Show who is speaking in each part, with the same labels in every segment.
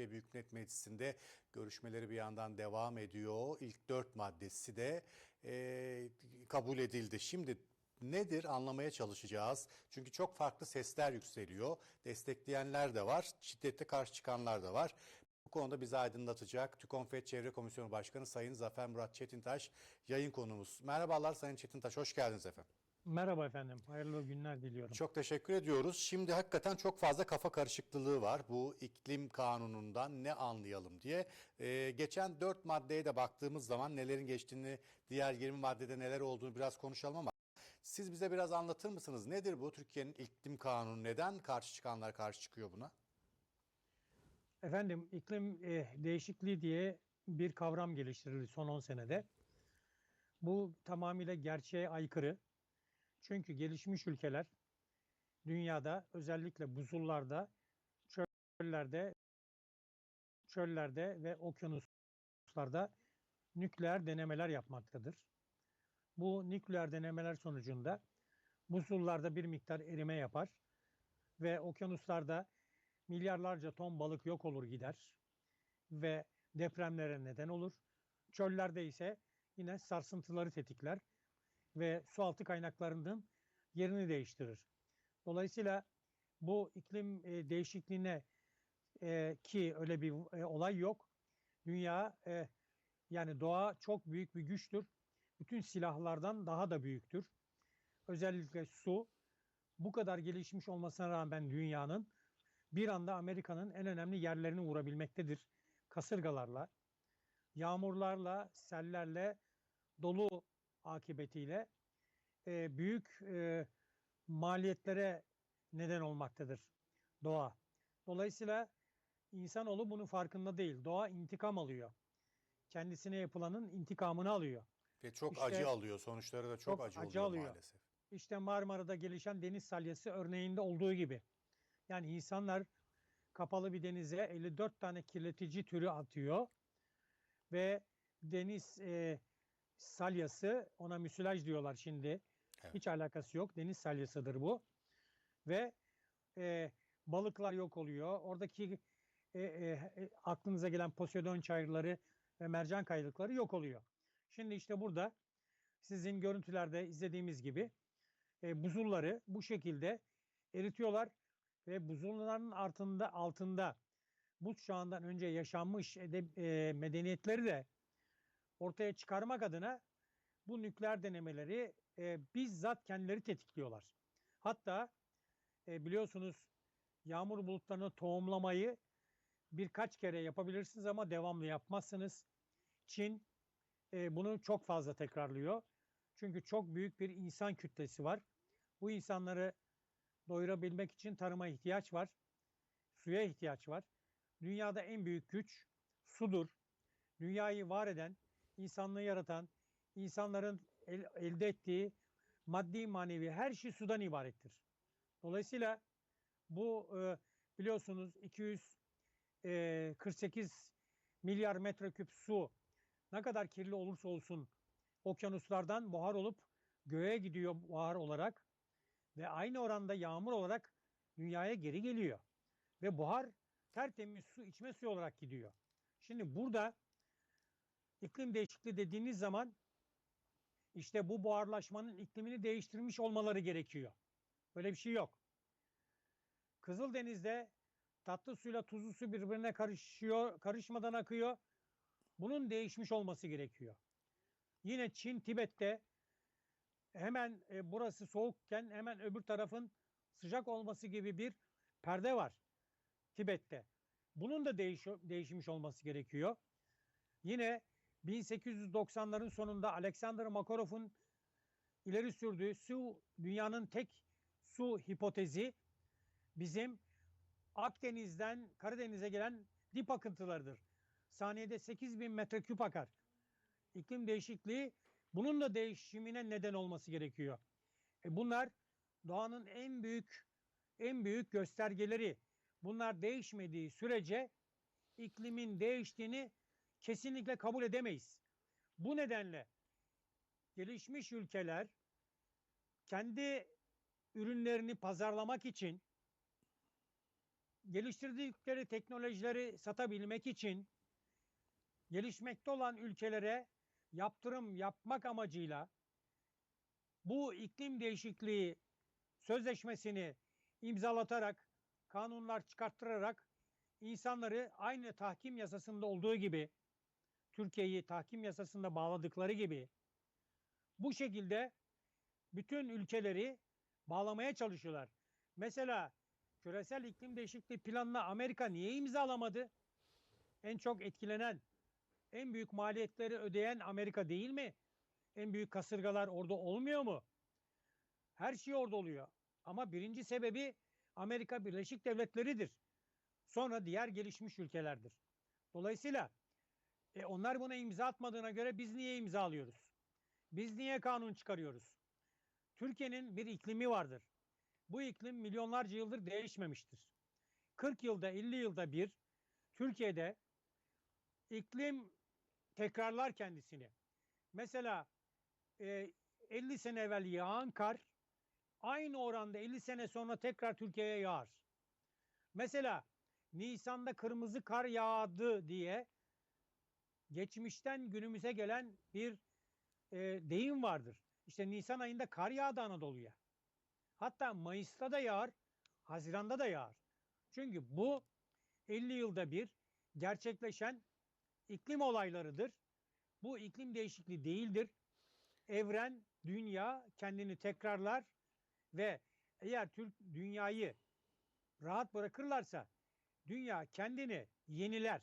Speaker 1: Türkiye Büyük Millet Meclisi'nde görüşmeleri bir yandan devam ediyor. İlk dört maddesi de e, kabul edildi. Şimdi nedir anlamaya çalışacağız. Çünkü çok farklı sesler yükseliyor. Destekleyenler de var, şiddete karşı çıkanlar da var. Bu konuda bizi aydınlatacak TÜKONFET Çevre Komisyonu Başkanı Sayın Zafer Murat Çetintaş yayın konumuz. Merhabalar Sayın Çetintaş, hoş geldiniz efendim.
Speaker 2: Merhaba efendim. Hayırlı günler diliyorum.
Speaker 1: Çok teşekkür ediyoruz. Şimdi hakikaten çok fazla kafa karışıklığı var. Bu iklim kanunundan ne anlayalım diye. Ee, geçen dört maddeye de baktığımız zaman nelerin geçtiğini, diğer 20 maddede neler olduğunu biraz konuşalım ama siz bize biraz anlatır mısınız? Nedir bu Türkiye'nin iklim kanunu? Neden karşı çıkanlar karşı çıkıyor buna?
Speaker 2: Efendim iklim e, değişikliği diye bir kavram geliştirildi son 10 senede. Bu tamamıyla gerçeğe aykırı. Çünkü gelişmiş ülkeler dünyada özellikle buzullarda, çöllerde, çöllerde ve okyanuslarda nükleer denemeler yapmaktadır. Bu nükleer denemeler sonucunda buzullarda bir miktar erime yapar ve okyanuslarda milyarlarca ton balık yok olur gider ve depremlere neden olur. Çöllerde ise yine sarsıntıları tetikler ve sualtı kaynaklarının yerini değiştirir. Dolayısıyla bu iklim e, değişikliğine e, ki öyle bir e, olay yok. Dünya e, yani doğa çok büyük bir güçtür. Bütün silahlardan daha da büyüktür. Özellikle su bu kadar gelişmiş olmasına rağmen dünyanın bir anda Amerika'nın en önemli yerlerini vurabilmektedir. Kasırgalarla, yağmurlarla, sellerle, dolu akıbetiyle e, büyük e, maliyetlere neden olmaktadır doğa. Dolayısıyla insanoğlu bunun farkında değil. Doğa intikam alıyor. Kendisine yapılanın intikamını alıyor.
Speaker 1: Ve çok
Speaker 2: İşte-
Speaker 1: acı alıyor. Sonuçları da çok,
Speaker 2: Çok
Speaker 1: acı,
Speaker 2: acı
Speaker 1: oluyor
Speaker 2: alıyor.
Speaker 1: maalesef.
Speaker 2: İşte Marmara'da gelişen deniz salyası örneğinde olduğu gibi. Yani insanlar kapalı bir denize 54 tane kirletici türü atıyor ve deniz e, salyası ona müsilaj diyorlar şimdi.
Speaker 1: Evet.
Speaker 2: Hiç alakası yok. Deniz salyasıdır bu. Ve e, balıklar yok oluyor. Oradaki e, e, e, aklınıza gelen Poseidon çayırları ve mercan kayalıkları yok oluyor. Şimdi işte burada sizin görüntülerde izlediğimiz gibi e, buzulları bu şekilde eritiyorlar ve buzulların altında altında buz çağından önce yaşanmış ede- e, medeniyetleri de ortaya çıkarmak adına bu nükleer denemeleri e, bizzat kendileri tetikliyorlar. Hatta e, biliyorsunuz yağmur bulutlarını tohumlamayı birkaç kere yapabilirsiniz ama devamlı yapmazsınız. Çin e, bunu çok fazla tekrarlıyor. Çünkü çok büyük bir insan kütlesi var. Bu insanları doyurabilmek için tarıma ihtiyaç var. Suya ihtiyaç var. Dünyada en büyük güç sudur. Dünyayı var eden, insanlığı yaratan, insanların el- elde ettiği maddi manevi her şey sudan ibarettir. Dolayısıyla bu e, biliyorsunuz 248 milyar metreküp su ne kadar kirli olursa olsun okyanuslardan buhar olup göğe gidiyor buhar olarak ve aynı oranda yağmur olarak dünyaya geri geliyor. Ve buhar tertemiz su içme suyu olarak gidiyor. Şimdi burada iklim değişikliği dediğiniz zaman işte bu buharlaşmanın iklimini değiştirmiş olmaları gerekiyor. Böyle bir şey yok. Kızıldeniz'de tatlı suyla tuzlu su birbirine karışıyor, karışmadan akıyor. Bunun değişmiş olması gerekiyor. Yine Çin, Tibet'te hemen e, burası soğukken hemen öbür tarafın sıcak olması gibi bir perde var Tibet'te. Bunun da değiş değişmiş olması gerekiyor. Yine 1890'ların sonunda Alexander Makarov'un ileri sürdüğü su dünyanın tek su hipotezi bizim Akdeniz'den Karadeniz'e gelen dip akıntılarıdır. Saniyede 8000 metreküp akar. İklim değişikliği bunun da değişimine neden olması gerekiyor. E bunlar doğanın en büyük en büyük göstergeleri. Bunlar değişmediği sürece iklimin değiştiğini kesinlikle kabul edemeyiz. Bu nedenle gelişmiş ülkeler kendi ürünlerini pazarlamak için geliştirdikleri teknolojileri satabilmek için gelişmekte olan ülkelere yaptırım yapmak amacıyla bu iklim değişikliği sözleşmesini imzalatarak, kanunlar çıkarttırarak insanları aynı tahkim yasasında olduğu gibi Türkiye'yi tahkim yasasında bağladıkları gibi bu şekilde bütün ülkeleri bağlamaya çalışıyorlar. Mesela küresel iklim değişikliği planını Amerika niye imzalamadı? En çok etkilenen, en büyük maliyetleri ödeyen Amerika değil mi? En büyük kasırgalar orada olmuyor mu? Her şey orada oluyor. Ama birinci sebebi Amerika Birleşik Devletleri'dir. Sonra diğer gelişmiş ülkelerdir. Dolayısıyla e, onlar buna imza atmadığına göre biz niye imza alıyoruz? Biz niye kanun çıkarıyoruz? Türkiye'nin bir iklimi vardır. Bu iklim milyonlarca yıldır değişmemiştir. 40 yılda 50 yılda bir Türkiye'de iklim tekrarlar kendisini. Mesela e, 50 sene evvel yağan kar aynı oranda 50 sene sonra tekrar Türkiye'ye yağar. Mesela Nisan'da kırmızı kar yağdı diye geçmişten günümüze gelen bir e, deyim vardır. İşte Nisan ayında kar yağdı Anadolu'ya. Hatta Mayıs'ta da yağar, Haziran'da da yağar. Çünkü bu 50 yılda bir gerçekleşen iklim olaylarıdır. Bu iklim değişikliği değildir. Evren, dünya kendini tekrarlar ve eğer Türk dünyayı rahat bırakırlarsa dünya kendini yeniler.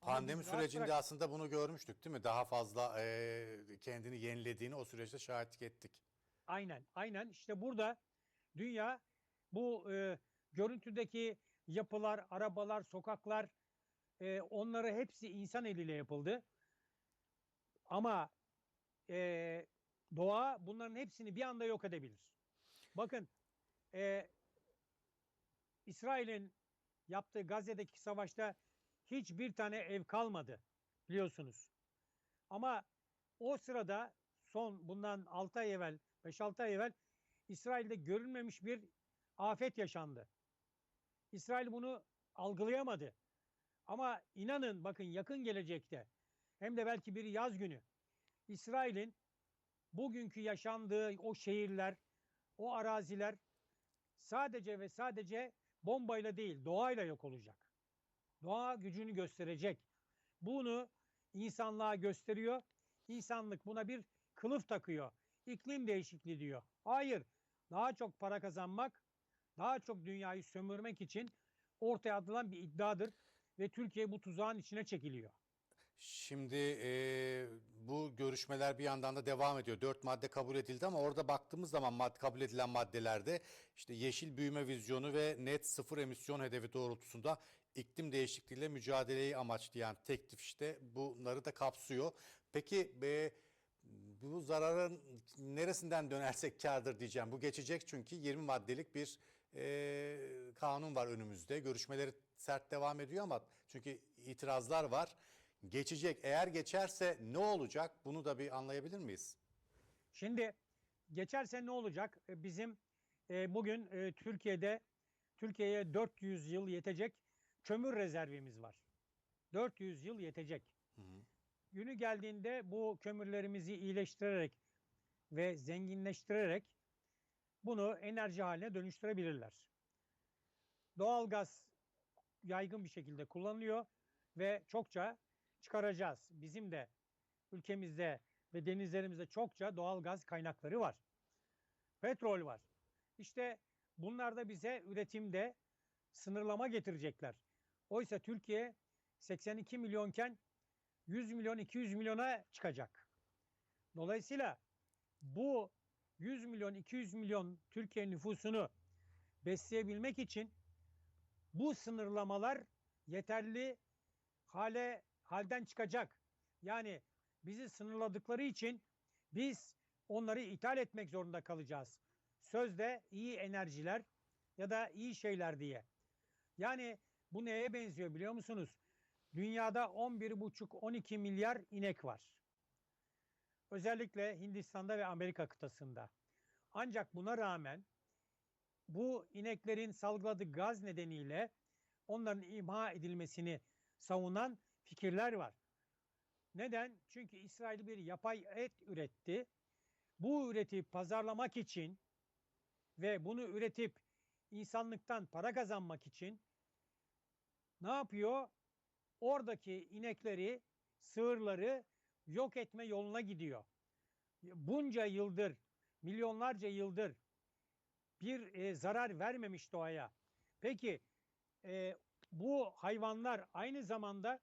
Speaker 1: Pandemi
Speaker 2: rahat
Speaker 1: sürecinde
Speaker 2: bırak-
Speaker 1: aslında bunu görmüştük değil mi? Daha fazla e, kendini yenilediğini o süreçte şahitlik ettik.
Speaker 2: Aynen, aynen. İşte burada dünya bu e, görüntüdeki yapılar, arabalar, sokaklar e, onları hepsi insan eliyle yapıldı. Ama e, doğa bunların hepsini bir anda yok edebilir. Bakın e, İsrail'in yaptığı Gazze'deki savaşta hiçbir tane ev kalmadı biliyorsunuz. Ama o sırada son bundan 6 ay evvel 5-6 ay evvel İsrail'de görülmemiş bir afet yaşandı. İsrail bunu algılayamadı. Ama inanın bakın yakın gelecekte hem de belki bir yaz günü İsrail'in bugünkü yaşandığı o şehirler, o araziler sadece ve sadece bombayla değil doğayla yok olacak. Doğa gücünü gösterecek. Bunu insanlığa gösteriyor. İnsanlık buna bir kılıf takıyor. İklim değişikliği diyor. Hayır. Daha çok para kazanmak, daha çok dünyayı sömürmek için ortaya atılan bir iddiadır ve Türkiye bu tuzağın içine çekiliyor.
Speaker 1: Şimdi e, bu görüşmeler bir yandan da devam ediyor. Dört madde kabul edildi ama orada baktığımız zaman mad kabul edilen maddelerde işte yeşil büyüme vizyonu ve net sıfır emisyon hedefi doğrultusunda iklim değişikliğiyle mücadeleyi amaçlayan teklif işte bunları da kapsıyor. Peki e, bu zararın neresinden dönersek kârdır diyeceğim. Bu geçecek çünkü 20 maddelik bir e, kanun var önümüzde. Görüşmeleri sert devam ediyor ama çünkü itirazlar var. Geçecek. Eğer geçerse ne olacak? Bunu da bir anlayabilir miyiz?
Speaker 2: Şimdi geçerse ne olacak? E, Bizim e, bugün e, Türkiye'de Türkiye'ye 400 yıl yetecek kömür rezervimiz var. 400 yıl yetecek.
Speaker 1: Hı hı.
Speaker 2: Günü geldiğinde bu kömürlerimizi iyileştirerek ve zenginleştirerek bunu enerji haline dönüştürebilirler. Doğalgaz yaygın bir şekilde kullanılıyor ve çokça çıkaracağız. Bizim de ülkemizde ve denizlerimizde çokça doğalgaz kaynakları var. Petrol var. İşte bunlar da bize üretimde sınırlama getirecekler. Oysa Türkiye 82 milyonken 100 milyon 200 milyona çıkacak. Dolayısıyla bu 100 milyon 200 milyon Türkiye nüfusunu besleyebilmek için bu sınırlamalar yeterli hale halden çıkacak. Yani bizi sınırladıkları için biz onları ithal etmek zorunda kalacağız. Sözde iyi enerjiler ya da iyi şeyler diye. Yani bu neye benziyor biliyor musunuz? Dünyada 11,5-12 milyar inek var. Özellikle Hindistan'da ve Amerika kıtasında. Ancak buna rağmen bu ineklerin salgıladığı gaz nedeniyle onların imha edilmesini savunan fikirler var. Neden? Çünkü İsrail bir yapay et üretti. Bu üretip pazarlamak için ve bunu üretip insanlıktan para kazanmak için ne yapıyor? Oradaki inekleri, sığırları yok etme yoluna gidiyor. Bunca yıldır, milyonlarca yıldır bir e, zarar vermemiş doğaya. Peki e, bu hayvanlar aynı zamanda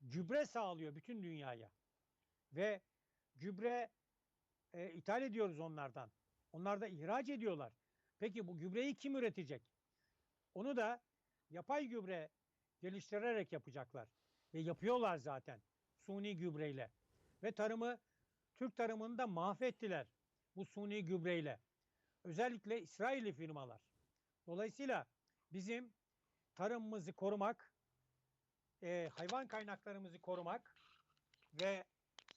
Speaker 2: gübre sağlıyor bütün dünyaya. Ve gübre e, ithal ediyoruz onlardan. Onlar da ihraç ediyorlar. Peki bu gübreyi kim üretecek? Onu da yapay gübre geliştirerek yapacaklar. Ve yapıyorlar zaten suni gübreyle. Ve tarımı, Türk tarımını da mahvettiler bu suni gübreyle. Özellikle İsrailli firmalar. Dolayısıyla bizim tarımımızı korumak, e, hayvan kaynaklarımızı korumak ve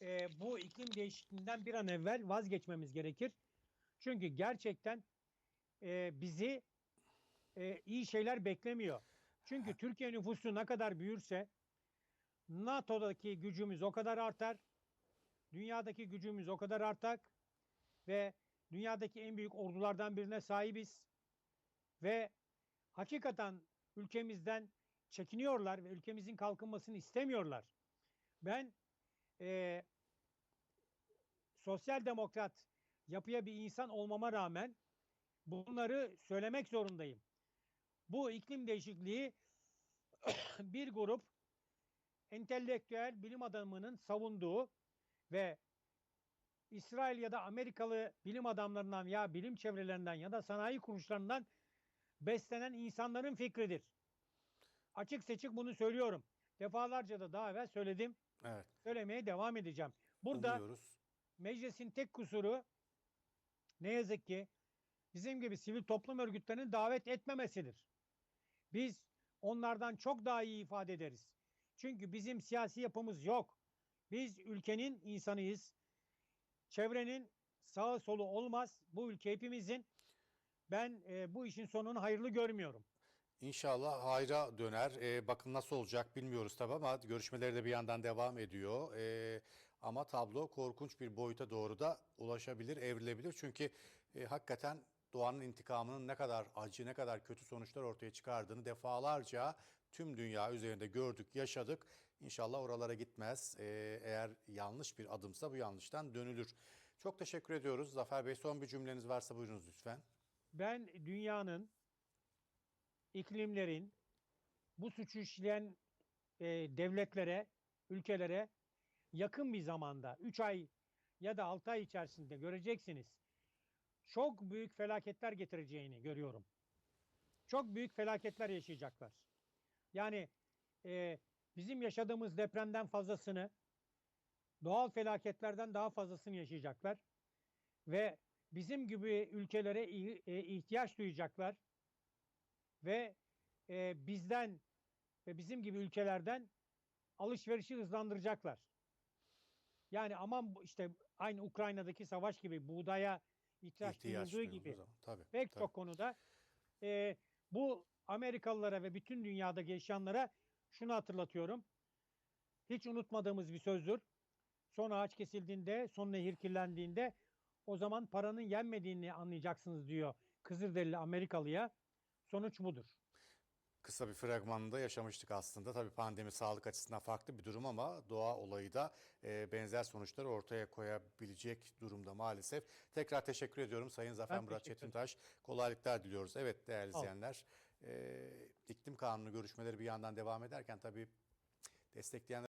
Speaker 2: e, bu iklim değişikliğinden bir an evvel vazgeçmemiz gerekir. Çünkü gerçekten e, bizi e, iyi şeyler beklemiyor. Çünkü Türkiye nüfusu ne kadar büyürse NATO'daki gücümüz o kadar artar. Dünyadaki gücümüz o kadar artar ve dünyadaki en büyük ordulardan birine sahibiz. Ve hakikaten ülkemizden çekiniyorlar ve ülkemizin kalkınmasını istemiyorlar. Ben e, sosyal demokrat yapıya bir insan olmama rağmen bunları söylemek zorundayım. Bu iklim değişikliği bir grup entelektüel bilim adamının savunduğu ve İsrail ya da Amerikalı bilim adamlarından ya bilim çevrelerinden ya da sanayi kuruluşlarından beslenen insanların fikridir. Açık seçik bunu söylüyorum. Defalarca da daha evvel söyledim.
Speaker 1: Evet.
Speaker 2: Söylemeye devam edeceğim. Burada
Speaker 1: Umuyoruz.
Speaker 2: meclisin tek kusuru ne yazık ki bizim gibi sivil toplum örgütlerinin davet etmemesidir. Biz onlardan çok daha iyi ifade ederiz. Çünkü bizim siyasi yapımız yok. Biz ülkenin insanıyız. Çevrenin sağı solu olmaz. Bu ülke hepimizin. Ben e, bu işin sonunu hayırlı görmüyorum.
Speaker 1: İnşallah hayra döner. Ee, bakın nasıl olacak bilmiyoruz tabii ama görüşmeleri de bir yandan devam ediyor. Ee, ama tablo korkunç bir boyuta doğru da ulaşabilir, evrilebilir. Çünkü e, hakikaten doğanın intikamının ne kadar acı, ne kadar kötü sonuçlar ortaya çıkardığını defalarca tüm dünya üzerinde gördük, yaşadık. İnşallah oralara gitmez. Ee, eğer yanlış bir adımsa bu yanlıştan dönülür. Çok teşekkür ediyoruz. Zafer Bey son bir cümleniz varsa buyurunuz lütfen.
Speaker 2: Ben dünyanın, iklimlerin, bu suçu işleyen e, devletlere, ülkelere yakın bir zamanda 3 ay ya da 6 ay içerisinde göreceksiniz. Çok büyük felaketler getireceğini görüyorum. Çok büyük felaketler yaşayacaklar. Yani e, bizim yaşadığımız depremden fazlasını, doğal felaketlerden daha fazlasını yaşayacaklar. Ve bizim gibi ülkelere e, ihtiyaç duyacaklar ve e, bizden ve bizim gibi ülkelerden alışverişi hızlandıracaklar. Yani aman işte aynı Ukrayna'daki savaş gibi buğdaya ihtiyaç,
Speaker 1: İhtiyaç
Speaker 2: duyulduğu gibi
Speaker 1: zaman. Tabii.
Speaker 2: pek
Speaker 1: tabii.
Speaker 2: çok konuda e, bu Amerikalılara ve bütün dünyadaki yaşayanlara şunu hatırlatıyorum. Hiç unutmadığımız bir sözdür. Son ağaç kesildiğinde, son nehir kirlendiğinde o zaman paranın yenmediğini anlayacaksınız diyor Kızılderili Amerikalıya. Sonuç budur.
Speaker 1: Kısa bir fragmanında yaşamıştık aslında. Tabii pandemi sağlık açısından farklı bir durum ama doğa olayı da e, benzer sonuçları ortaya koyabilecek durumda maalesef. Tekrar teşekkür ediyorum Sayın Zafer
Speaker 2: Ben
Speaker 1: Murat. Çetintaş. Kolaylıklar diliyoruz. Evet değerli izleyenler, e, iklim kanunu görüşmeleri bir yandan devam ederken tabii destekleyenler